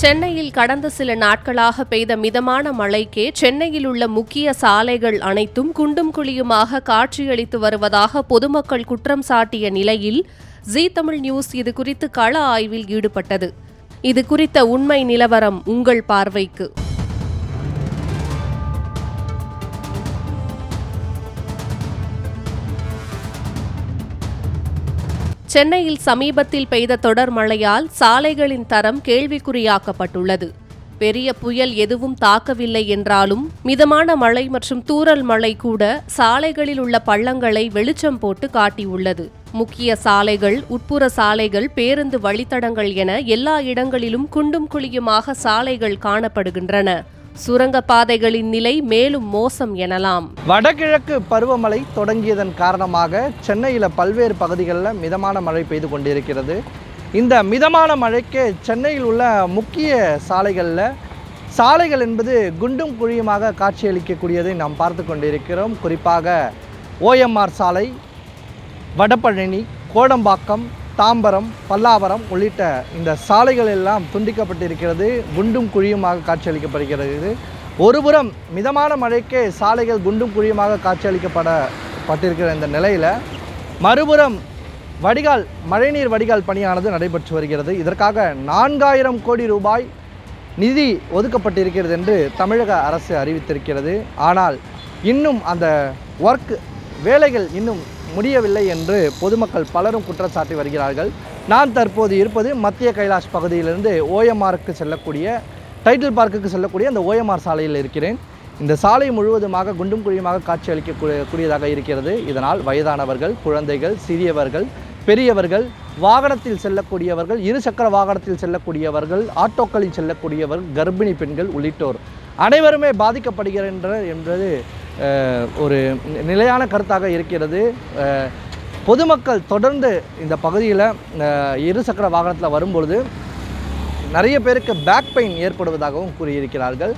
சென்னையில் கடந்த சில நாட்களாக பெய்த மிதமான மழைக்கே சென்னையில் உள்ள முக்கிய சாலைகள் அனைத்தும் குண்டும் குழியுமாக காட்சியளித்து வருவதாக பொதுமக்கள் குற்றம் சாட்டிய நிலையில் ஜீ தமிழ் நியூஸ் இது குறித்து கள ஆய்வில் ஈடுபட்டது. இது குறித்த உண்மை நிலவரம் உங்கள் பார்வைக்கு. சென்னையில் சமீபத்தில் பெய்த தொடர் மழையால் சாலைகளின் தரம் கேள்விக்குறியாக்கப்பட்டுள்ளது. பெரிய புயல் எதுவும் தாக்கவில்லை என்றாலும் மிதமான மழை மற்றும் தூறல் மழை கூட சாலைகளில் உள்ள பள்ளங்களை வெளிச்சம் போட்டு காட்டியுள்ளது. முக்கிய சாலைகள் உட்புற சாலைகள் பேருந்து வழித்தடங்கள் என எல்லா இடங்களிலும் குண்டும் குழியுமாக சாலைகள் காணப்படுகின்றன. சுரங்கப்பாதைகளின் நிலை மேலும் மோசம் எனலாம். வடகிழக்கு பருவமழை தொடங்கியதன் காரணமாக சென்னையில் பல்வேறு பகுதிகளில் மிதமான மழை பெய்து கொண்டிருக்கிறது. இந்த மிதமான மழைக்கு சென்னையில் உள்ள முக்கிய சாலைகளில் சாலைகள் என்பது குண்டும் குழியுமாக காட்சியளிக்கக்கூடியதை நாம் பார்த்து கொண்டிருக்கிறோம். குறிப்பாக ஓஎம்ஆர் சாலை வடபழனி கோடம்பாக்கம் தாம்பரம் பல்லாவரம் உள்ளிட்ட இந்த சாலைகள் எல்லாம் துண்டிக்கப்பட்டிருக்கிறது. குண்டும் குழியுமாக காட்சியளிக்கப்படுகிறது. ஒருபுறம் மிதமான மழைக்கே சாலைகள் குண்டும் குழியுமாக காட்சியளிக்கப்பட பட்டிருக்கிற இந்த நிலையில் மறுபுறம் வடிகால் மழைநீர் வடிகால் பணியானது நடைபெற்று வருகிறது. இதற்காக நான்காயிரம் கோடி ரூபாய் நிதி ஒதுக்கப்பட்டிருக்கிறது என்று தமிழக அரசு அறிவித்திருக்கிறது. ஆனால் இன்னும் அந்த ஒர்க் வேலைகள் இன்னும் முடியவில்லை என்று பொதுமக்கள் பலரும் குற்றச்சாட்டி வருகிறார்கள். நான் தற்போது இருப்பது மத்திய கைலாஷ் பகுதியிலிருந்து ஓஎம்ஆருக்கு செல்லக்கூடிய டைட்டில் பார்க்குக்கு செல்லக்கூடிய அந்த ஓஎம்ஆர் சாலையில் இருக்கிறேன். இந்த சாலை முழுவதுமாக குண்டும் குழியுமாக காட்சி அளிக்கக்கூடிய கூடியதாக இருக்கிறது. இதனால் வயதானவர்கள் குழந்தைகள் சிறியவர்கள் பெரியவர்கள் வாகனத்தில் செல்லக்கூடியவர்கள் இருசக்கர வாகனத்தில் செல்லக்கூடியவர்கள் ஆட்டோக்களில் செல்லக்கூடியவர்கள் கர்ப்பிணி பெண்கள் உள்ளிட்டோர் அனைவருமே பாதிக்கப்படுகின்றனர் என்பது ஒரு நிலையான கருத்தாக இருக்கிறது. பொதுமக்கள் தொடர்ந்து இந்த பகுதியில் இருசக்கர வாகனத்தில் வரும்பொழுது நிறைய பேருக்கு பேக் பெயின் ஏற்படுவதாகவும் கூறியிருக்கிறார்கள்.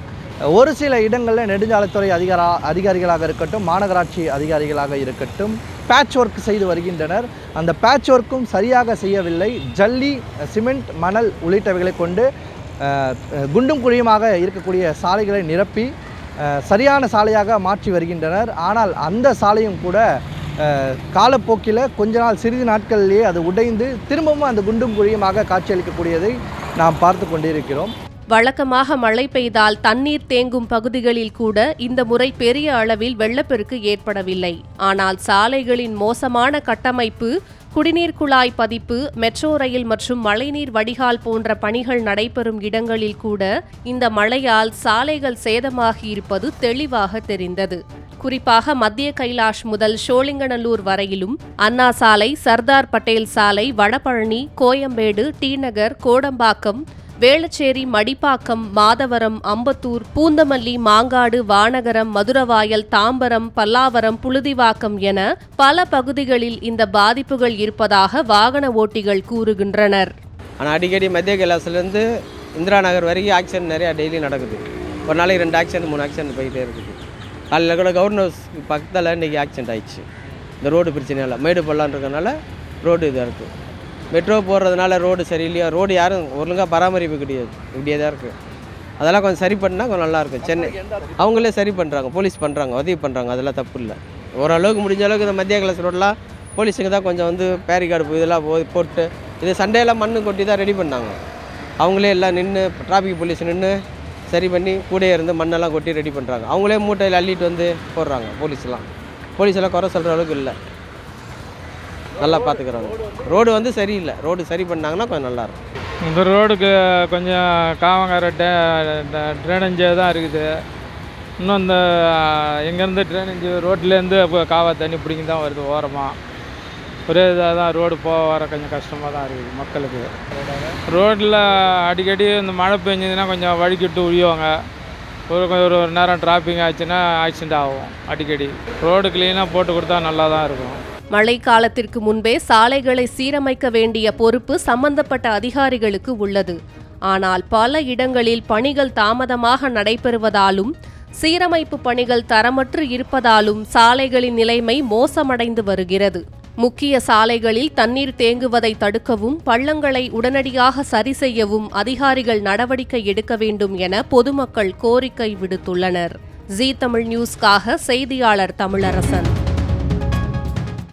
ஒரு சில இடங்களில் நெடுஞ்சாலைத்துறை அதிகாரா அதிகாரிகளாக இருக்கட்டும் மாநகராட்சி அதிகாரிகளாக இருக்கட்டும் பேட்ச் ஒர்க் செய்து வருகின்றனர். அந்த பேட்ச் ஒர்க்கும் சரியாக செய்யவில்லை. ஜல்லி சிமெண்ட் மணல் உள்ளிட்டவைகளை கொண்டு குண்டும் குழியுமாக இருக்கக்கூடிய சாலைகளை நிரப்பி சரியான சாலையாக மாற்றி வருகின்றனர். ஆனால் அந்த சாலையும் கூட காலப்போக்கில் கொஞ்ச நாள் சிறிது நாட்களிலேயே அது உடைந்து திரும்பவும் அந்த குண்டும் குழியுமாக காட்சியளிக்கக்கூடியதை நாம் பார்த்து கொண்டிருக்கிறோம். வழக்கமாக மழை பெய்தால் தண்ணீர் தேங்கும் பகுதிகளில் கூட இந்த முறை பெரிய அளவில் வெள்ளப்பெருக்கு ஏற்படவில்லை. ஆனால் சாலைகளின் மோசமான கட்டமைப்பு குடிநீர் குழாய் பதிப்பு மெட்ரோ ரயில் மற்றும் மழைநீர் வடிகால் போன்ற பணிகள் நடைபெறும் இடங்களில் கூட இந்த மழையால் சாலைகள் சேதமாகியிருப்பது தெளிவாக தெரிந்தது. குறிப்பாக மத்திய கைலாஷ் முதல் ஷோலிங்கநல்லூர் வரையிலும் அண்ணா சாலை சர்தார் பட்டேல் சாலை வடபழனி கோயம்பேடு டி நகர் கோடம்பாக்கம் வேளச்சேரி மடிப்பாக்கம் மாதவரம் அம்பத்தூர் பூந்தமல்லி மாங்காடு வானகரம் மதுரவாயல் தாம்பரம் பல்லாவரம் புழுதிவாக்கம் என பல பகுதிகளில் இந்த பாதிப்புகள் இருப்பதாக வாகன ஓட்டிகள் கூறுகின்றனர். ஆனால் அடிக்கடி மத்திய கைலாசிலேருந்து இந்திரா நகர் வரைக்கும் ஆக்சிடென்ட் நிறையா டெய்லி நடக்குது. ஒரு நாளைக்கு ரெண்டு ஆக்சிடென்ட் மூணு ஆக்சிடென்ட் போயிட்டே இருக்குது. காலையில் கூட கவர்னர் பக்கத்தில் இன்றைக்கி ஆக்சிடென்ட் ஆயிடுச்சு. இந்த ரோடு பிரச்சனையால் மேடு பள்ளம் ரோடு இதாக இருக்குது மெட்ரோ போடுறதுனால ரோடு சரியில்லையா ரோடு யாரும் ஒழுங்காக பராமரிப்பு கிடையாது. இப்படியே தான் இருக்குது அதெல்லாம் கொஞ்சம் சரி பண்ணால் கொஞ்சம் நல்லாயிருக்கும் சென்னை அவங்களே சரி பண்ணுறாங்க போலீஸ் பண்ணுறாங்க உதவி பண்ணுறாங்க அதெல்லாம் தப்பு இல்லை. ஓரளவுக்கு முடிஞ்ச அளவுக்கு இந்த மத்திய கிளாஸ் ரோடெலாம் போலீஸுங்க தான் கொஞ்சம் வந்து பேரிகார்டு இதெல்லாம் போ- போட்டு இது சண்டையெல்லாம் மண்ணு கொட்டி தான் ரெடி பண்ணாங்க. அவங்களே எல்லாம் நின்று டிராஃபிக் போலீஸ் நின்று சரி பண்ணி கூடயே இருந்து மண்ணெல்லாம் கொட்டி ரெடி பண்ணுறாங்க அவங்களே மூட்டையில் அள்ளிட்டு வந்து போடுறாங்க போலீஸ்லாம். போலீஸ் எல்லாம் குறை சொல்கிற அளவுக்கு இல்லை. நல்லா பார்த்துக்குறாங்க. ரோடு வந்து சரியில்லை. ரோடு சரி பண்ணாங்கன்னா கொஞ்சம் நல்லாயிருக்கும். இந்த ரோடுக்கு கொஞ்சம் காவங்கார டே ட்ரைனேஜாக தான் இருக்குது. இன்னும் இந்த எங்கேருந்து ட்ரைனேஜ் ரோட்லேருந்து காவா தண்ணி பிடிங்கி தான் வருது ஓரமாக ஒரே இதாக தான் ரோடு போக வர கொஞ்சம் கஷ்டமாக தான் இருக்குது மக்களுக்கு. ரோட்டில் அடிக்கடி இந்த மழை பெஞ்சதுன்னா கொஞ்சம் வழிக்கிட்டு உழியுவாங்க ஒரு ஒரு ஒரு நேரம் டிராஃபிக் ஆச்சுன்னா ஆக்சிடென்ட் ஆகும் அடிக்கடி. ரோடு க்ளீனாக போட்டு கொடுத்தா நல்லா தான் இருக்கும். மழைக்காலத்திற்கு முன்பே சாலைகளை சீரமைக்க வேண்டிய பொறுப்பு சம்பந்தப்பட்ட அதிகாரிகளுக்கு உள்ளது. ஆனால் பல இடங்களில் பணிகள் தாமதமாக நடைபெறுவதாலும் சீரமைப்பு பணிகள் தரமற்று இருப்பதாலும் சாலைகளின் நிலைமை மோசமடைந்து வருகிறது. முக்கிய சாலைகளில் தண்ணீர் தேங்குவதை தடுக்கவும் பள்ளங்களை உடனடியாக சரி செய்யவும் அதிகாரிகள் நடவடிக்கை எடுக்க வேண்டும் என பொதுமக்கள் கோரிக்கை விடுத்துள்ளனர். ஜீ தமிழ் நியூஸ்க்காக செய்தியாளர் தமிழரசன்.